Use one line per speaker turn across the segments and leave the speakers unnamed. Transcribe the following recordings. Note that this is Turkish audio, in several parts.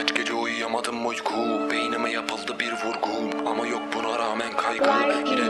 Kaç gece uyuyamadım uyku. Beynime yapıldı bir vurgu. Ama yok buna rağmen kaygı. Yine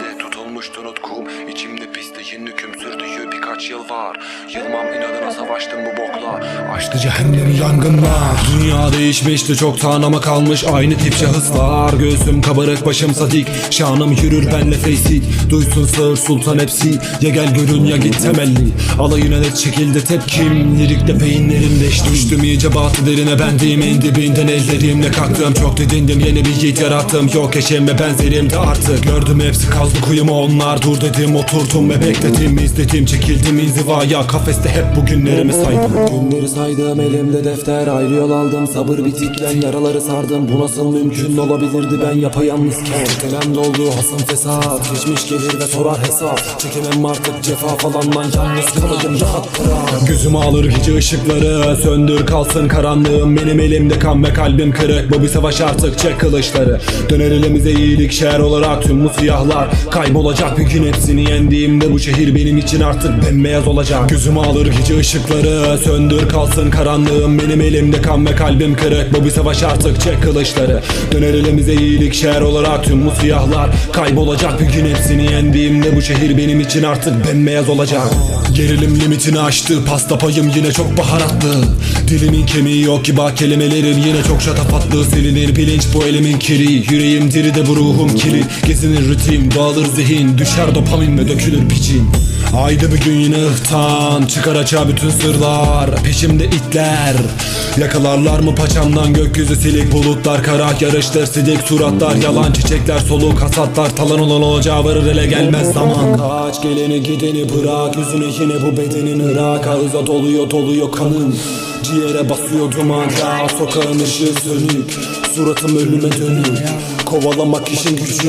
de tutulmuştu nutkum İçimde pisliğin hüküm sürdüğü birkaç yıl var. Yılmam inadına savaştım bu bokla. Açtı cehennem yangınlar Dünya değişmişti çoktan ama kalmış aynı tip şahıslar. Göğsüm kabarık başım sadik Şanım yürür benle face it Duysun sağır sultan hepsi Ya gel görün ya git temelli. Alayına net şekilde tepkim Lirikte peynlerim deşti. Düştüm iyice batı derine bendim En dibinden ellerimle kalktım. Çok didindim yeni bir yiğit yarattım. Yok eşim ve benzerim de artık. Gördüm hepsi kazdı kuyumu onlar Dur dedim oturdum ve bekledim izledim Çekildim inzivaya. Kafeste hep bu günlerimi saydım.
Günleri saydım elimde defter ayrı yol aldım. Sabır bitikken yaraları sardım. Bu nasıl mümkün olabilirdi? Ben yapayalnızken Çenem doldu. Hasım fesat Geçmiş gelir ve sorar hesap. Çekemem artık cefa falan lan Yalnız kalayım rahat bırak.
Gözümü alır gece ışıkları Söndür kalsın karanlığım. Benim elimde kan ve kalbim kırık. Bu bir savaş artık çek kılıçları. Döner elimize iyilik şer olarak Tüm bu siyahlar. Kaybolacak bir gün hepsini yendiğimde Bu şehir benim için artık bembeyaz olacak. Gözümü alır gece ışıkları Söndür kalsın karanlığım. Benim elimde kan ve kalbim kırık. Bu bir savaş artık çek kılıçları. Döner elimize iyilik şer olarak Tüm bu siyahlar. Kaybolacak bir gün hepsini yendiğimde Bu şehir benim için artık bembeyaz olacak. Gerilim limitini aştı Pasta payım yine çok baharatlı Dilimin kemiği yok ki bak kelimelerim yine çok şatafatlı. Silinir bilinç bu elimin kiri. Yüreğim diri de bu ruhum kili Gezinir ritim dağılır zihin Düşer dopamin ve dökülür piçin. Ayda bir gün yine ıhtan Çıkar açığa bütün sırlar. Peşimde itler Yakalarlar mı paçamdan? Gökyüzü silik bulutlar Kara yarıştır sidik suratlar Yalan çiçekler soluk hasatlar. Talan olan olacağı varır ele gelmez zaman.
Kaç geleni gideni bırak Yüzüne yine bu bedenin ırak. Ağıza doluyor doluyor kanım Ciğere basıyor duman ya Sokağın ışığı sönük. Suratım ölüme dönük. Kovalamak işin gücü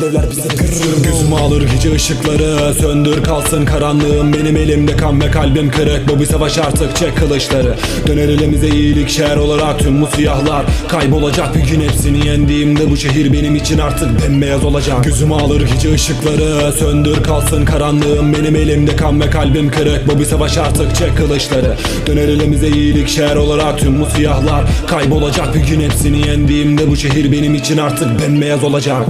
devler bize kırır
Gözümü alır gece ışıkları. Söndür kalsın karanlığım Benim elimde kan ve kalbim kırık. Bu bir savaş artık çek kılıçları. Döner elimize iyilik şer olarak Tüm bu siyahlar. Kaybolacak bir gün hepsini yendiğimde Bu şehir benim için artık bembeyaz olacak. Gözümü alır gece ışıkları. Söndür kalsın karanlığım Benim elimde kan ve kalbim kırık. Bu bir savaş artık çek kılıçları. Döner elimize iyilik şer olarak Tüm bu siyahlar. Kaybolacak bir gün hepsini yendiğimde Bu şehir benim için artık bembeyaz olacak